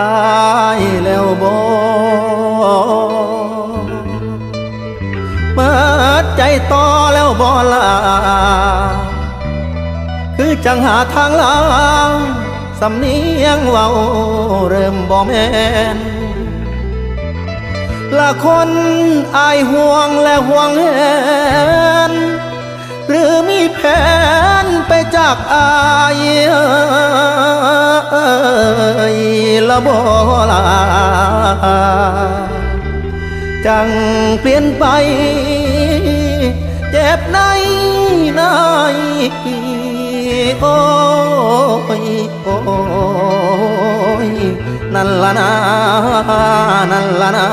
อายแล้วบ่เปิดใจต่อแล้วบ่ลาคือจังหาทางลางสำเนียงเว้าเริ่มบ่แม่นละคนอายห่วงและห่วงแหนหรือมีแผนไปจากอาย ยละบ่ลาจังเปลี่ยนไปเจ็บในในโอ้ยโอ้ยนั่นละนะนั่นละนะ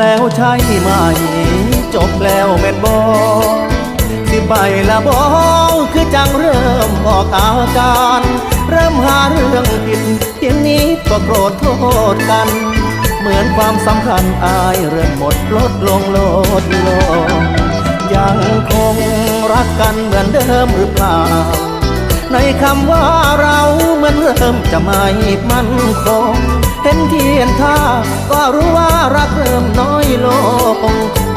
แล้วใช่ไหม จบแล้วแม่นบอสิไปละบอคือจังเริ่มออกอาการ เริ่มหาเรื่องผิดเพียงนี้ก็โกรธโทษกัน เหมือนความสำคัญอายเริ่มหมดลดลงลดลง ยังคงรักกันเหมือนเดิมหรือเปล่า ในคำว่าเราเหมือนเริ่มจะไม่มั่นคง เห็นที่เห็นท่า ก็รู้ว่ารักเริ่มน้อยลง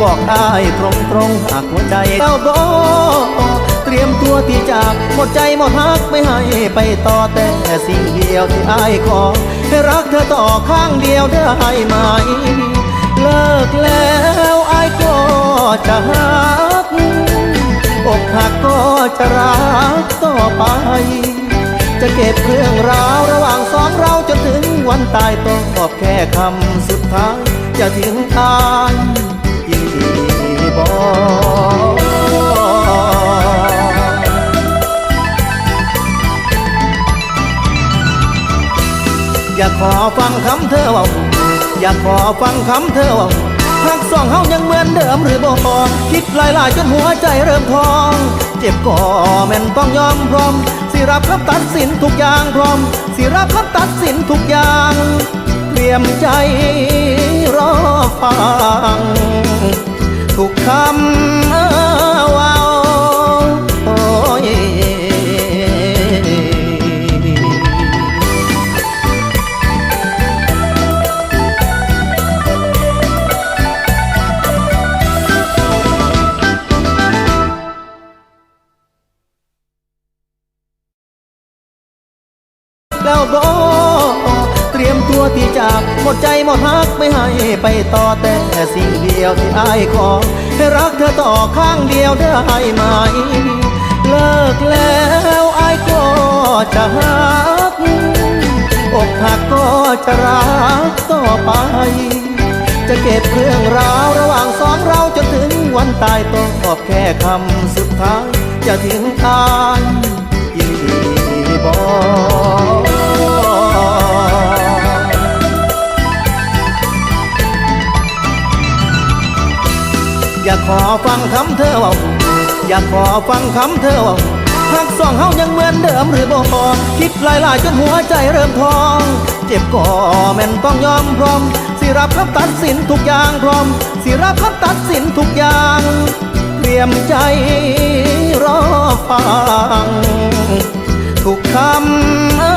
บอกได้ตรงตรงหากหัวใจเต้าบอเตรียมตัวที่จากหมดใจหมดฮักไม่ให้ไปต่อแต่สิ่งเดียวที่อายขอให้รักเธอต่อข้างเดียวได้ไหม เลิกแล้วอายก็จะหักอกหักก็จะรักต่อไป จะเก็บเรื่องราวระหว่างสองเราจนถึงวันตายต้องตอบแค่คำสุดท้ายจะทิ้งทายอีบออยากขอฟังคำเธอว่าอยากขอฟังคำเธอว่าหากสองเฮายังเหมือนเดิมหรือบ่คิดหลายๆจนหัวใจเริ่มพอง เจ็บก็แม่นต้องยอมพร้อม สิรับคำตัดสินทุกอย่างพร้อม สิรับคำตัดสินทุกอย่าง เตรียมใจรอฟัง ทุกคำ แล้วบอเตรียมตัวที่จากหมดใจหมดฮักไม่ให้ไปต่อแต่สิ่งเดียวที่อายขอให้รักเธอต่อข้างเดียวได้ไหม เลิกแล้วอายก็จะฮักอกหักก็จะรักต่อไป จะเก็บเรื่องราวระหว่างสองเราจนถึงวันตายต้องอบแค่คำสุดท้ายจะทิ้งทายอีบอก อยากขอฟังคำเธอเว่าอยากขอฟังคำเธอเว่าหากสองเฮายังเหมือนเดิมหรือบ่คิดหลายๆจนหัวใจเริ่มพอง เจ็บก็แม่นต้องยอมพร้อม สิรับคำตัดสินทุกอย่างพร้อม สิรับคำตัดสินทุกอย่างเตรียมใจรอฟัง ทุกคำ